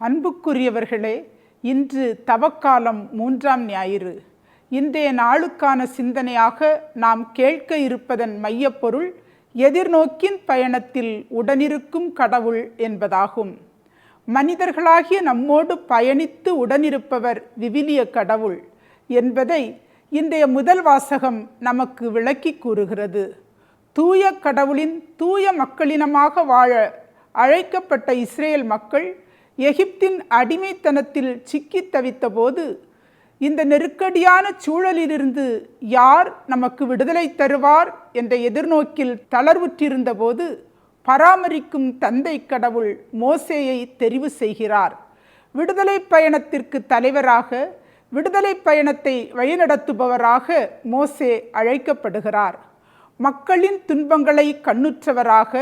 அன்புக்குரியவர்களே இன்று தவக்காலம் மூன்றாம் ஞாயிறு. இன்றைய நாளுக்கான சிந்தனையாக நாம் கேட்க இருப்பதன் மையப்பொருள் எதிர்நோக்கின் பயணத்தில் உடனிருக்கும் கடவுள் என்பதாகும். மனிதர்களாகிய நம்மோடு பயணித்து உடனிருப்பவர் விவிலிய கடவுள் என்பதை இன்றைய முதல் வாசகம் நமக்கு விளக்கி கூறுகிறது. தூய கடவுளின் தூய மக்களினமாக வாழ அழைக்கப்பட்ட இஸ்ரேல் மக்கள் எகிப்தின் அடிமைத்தனத்தில் சிக்கித் தவித்தபோது இந்த நெருக்கடியான சூழலிலிருந்து யார் நமக்கு விடுதலை தருவார் என்ற எதிர்நோக்கில் தளர்வுற்றிருந்த போது பராமரிக்கும் தந்தை கடவுள் மோசேயை தெரிவு செய்கிறார். விடுதலை பயணத்திற்கு தலைவராக விடுதலை பயணத்தை வழிநடத்துபவராக மோசே அழைக்கப்படுகிறார். மக்களின் துன்பங்களை கண்ணுற்றவராக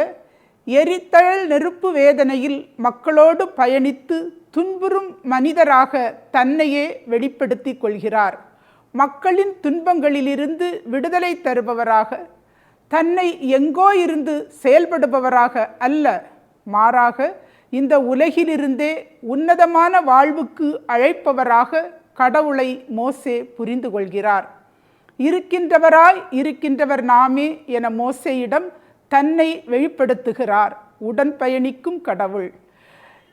எரித்தழல் நெருப்பு வேதனையில் மக்களோடு பயணித்து துன்புறும் மனிதராக தன்னையே வெளிப்படுத்தி கொள்கிறார். மக்களின் துன்பங்களிலிருந்து விடுதலை தருபவராக தன்னை எங்கோ இருந்து செயல்படுபவராக அல்ல மாறாக இந்த உலகிலிருந்தே உன்னதமான வாழ்வுக்கு அழைப்பவராக கடவுளை மோசே புரிந்து கொள்கிறார். இருக்கின்றவராய் இருக்கின்றவர் நாமே என மோசேயிடம் தன்னை வெளிப்படுத்துகிறார். உடன் பயணிக்கும் கடவுள்.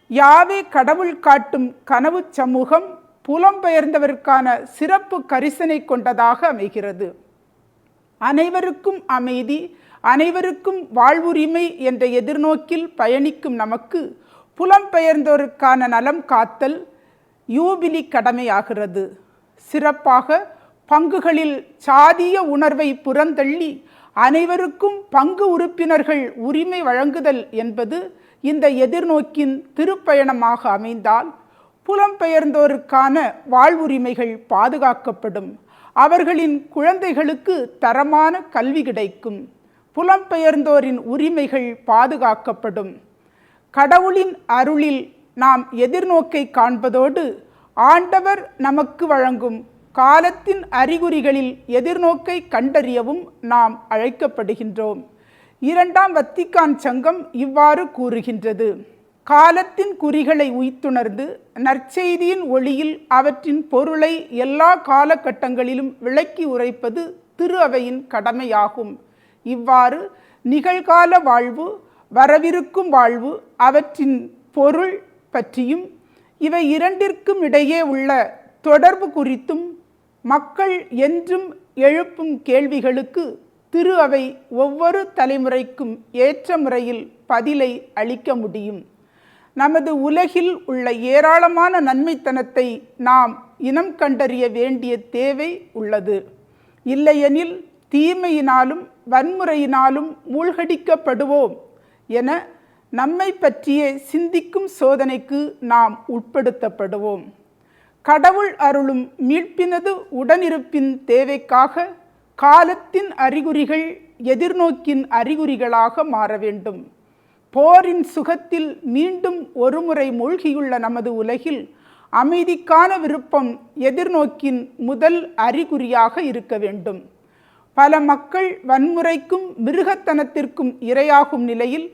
யாவே கடவுள் காட்டும் கனவு சமூகம் புலம்பெயர்ந்தவருக்கான சிறப்பு கரிசனை கொண்டதாக அமைகிறது. அனைவருக்கும் அமைதி அனைவருக்கும் வாழ்வுரிமை என்ற எதிர்நோக்கில் பயணிக்கும் நமக்கு புலம்பெயர்ந்தோருக்கான நலம் காத்தல் யூபிலி கடமையாகிறது. சிறப்பாக பங்குகளில் சாதிய உணர்வை புறந்தள்ளி அனைவருக்கும் பங்கு உறுப்பினர்கள் உரிமை வழங்குதல் என்பது இந்த எதிர்நோக்கின் திருப்பயணமாக அமைந்தால் புலம்பெயர்ந்தோருக்கான வாழ்வுரிமைகள் பாதுகாக்கப்படும். அவர்களின் குழந்தைகளுக்கு தரமான கல்வி கிடைக்கும். புலம்பெயர்ந்தோரின் உரிமைகள் பாதுகாக்கப்படும். கடவுளின் அருளில் நாம் எதிர்நோக்கை காண்பதோடு ஆண்டவர் நமக்கு வழங்கும் காலத்தின் அறிகுறிகளில் எதிர்நோக்கை கண்டறியவும் நாம் அழைக்கப்படுகின்றோம். இரண்டாம் வத்திக்கான் சங்கம் இவ்வாறு கூறுகின்றது. காலத்தின் குறிகளை உய்த்துணர்ந்து நற்செய்தியின் ஒளியில் அவற்றின் பொருளை எல்லா காலகட்டங்களிலும் விளக்கி உரைப்பது திரு அவையின் கடமையாகும். இவ்வாறு நிகழ்கால வாழ்வு வரவிருக்கும் வாழ்வு அவற்றின் பொருள் பற்றியும் இவை இரண்டிற்கும் இடையே உள்ள தொடர்பு குறித்தும் மக்கள் என்றும் எழுப்பும் கேள்விகளுக்கு திரு அவை ஒவ்வொரு தலைமுறைக்கும் ஏற்ற முறையில் பதிலை அளிக்க முடியும். நமது உலகில் உள்ள ஏராளமான நன்மைத்தனத்தை நாம் இனம் கண்டறிய வேண்டிய தேவை உள்ளது. இல்லையெனில் தீமையினாலும் வன்முறையினாலும் மூழ்கடிக்கப்படுவோம் என நம்மை பற்றியே சிந்திக்கும் சோதனைக்கு நாம் உட்படுத்தப்படுவோம். கடவுள் அருளும் மீட்பினது உடனிருப்பின் தேவைக்காக காலத்தின் அறிகுறிகள் எதிர்நோக்கின் அறிகுறிகளாக மாற வேண்டும். போரின் சுகத்தில் மீண்டும் ஒருமுறை மூழ்கியுள்ள நமது உலகில் அமைதிக்கான விருப்பம் எதிர்நோக்கின் முதல் அறிகுறியாக இருக்க வேண்டும். பல மக்கள் வன்முறைக்கும் மிருகத்தனத்திற்கும் இரையாகும் நிலையில்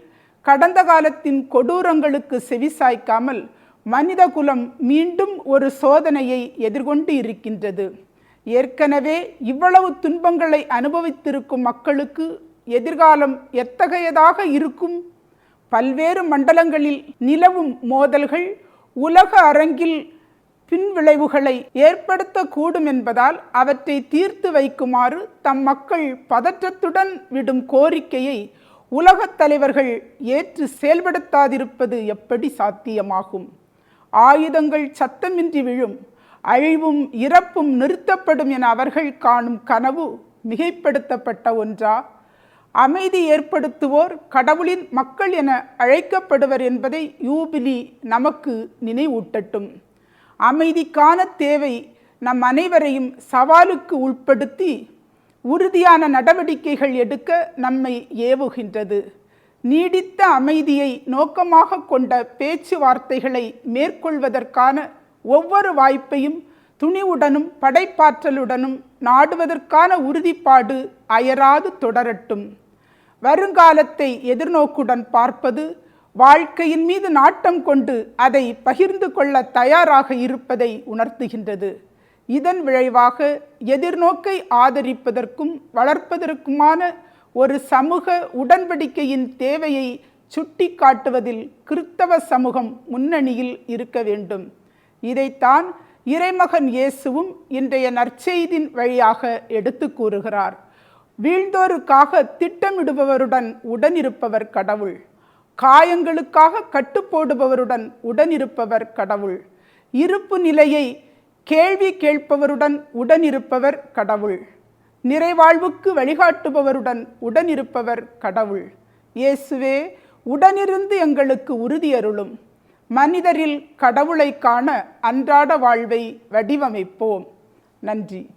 கடந்த காலத்தின் கொடூரங்களுக்கு செவிசாய்க்காமல் மனிதகுலம் மீண்டும் ஒரு சோதனையை எதிர்கொண்டு இருக்கின்றது. ஏற்கனவே இவ்வளவு துன்பங்களை அனுபவித்திருக்கும் மக்களுக்கு எதிர்காலம் எத்தகையதாக இருக்கும்? பல்வேறு மண்டலங்களில் நிலவும் மோதல்கள் உலக அரங்கில் பின்விளைவுகளை ஏற்படுத்தக்கூடும் என்பதால் அவற்றை தீர்த்து வைக்குமாறு தம் மக்கள் பதற்றத்துடன் விடும் கோரிக்கையை உலகத் தலைவர்கள் ஏற்று செயல்படுத்தாதிருப்பது எப்படி சாத்தியமாகும்? ஆயுதங்கள் சத்தமின்றி விழும் அழிவும் இறப்பும் நிறுத்தப்படும் என அவர்கள் காணும் கனவு மிகைப்படுத்தப்பட்ட ஒன்றா? அமைதி ஏற்படுத்துவோர் கடவுளின் மக்கள் என அழைக்கப்படுவர் என்பதை யூபிலி நமக்கு நினைவூட்டட்டும். அமைதிக்கான தேவை நம் அனைவரையும் சவாலுக்கு உட்படுத்தி உறுதியான நடவடிக்கைகள் எடுக்க நம்மை ஏவுகின்றது. நீடித்த அமைதியை நோக்கமாக கொண்ட பேச்சுவார்த்தைகளை மேற்கொள்வதற்கான ஒவ்வொரு வாய்ப்பையும் துணிவுடனும் படைப்பாற்றலுடனும் நாடுவதற்கான உறுதிப்பாடு அயராது தொடரட்டும். வருங்காலத்தை எதிர்நோக்குடன் பார்ப்பது வாழ்க்கையின் மீது நாட்டம் கொண்டு அதை பகிர்ந்து கொள்ள தயாராக இருப்பதை உணர்த்துகின்றது. இதன் விளைவாக எதிர்நோக்கை ஆதரிப்பதற்கும் வளர்ப்பதற்குமான ஒரு சமூக உடன்படிக்கையின் தேவையை சுட்டி காட்டுவதில் கிறித்தவ சமூகம் முன்னணியில் இருக்க வேண்டும். இதைத்தான் இறைமகன் இயேசுவும் இன்றைய நற்செய்தின் வழியாக எடுத்து கூறுகிறார். வீழ்ந்தோருக்காக திட்டமிடுபவருடன் உடனிருப்பவர் கடவுள். காயங்களுக்காக கட்டுப்போடுபவருடன் உடனிருப்பவர் கடவுள். இருப்பு நிலையை கேள்வி கேட்பவருடன் உடனிருப்பவர் கடவுள். நிறைவாழ்வுக்கு வழிகாட்டுபவருடன் உடனிருப்பவர் கடவுள். இயேசுவே உடனிருந்து எங்களுக்கு உறுதியருளும். மனிதரில் கடவுளை காண அன்றாட வாழ்வை வடிவமைப்போம். நன்றி.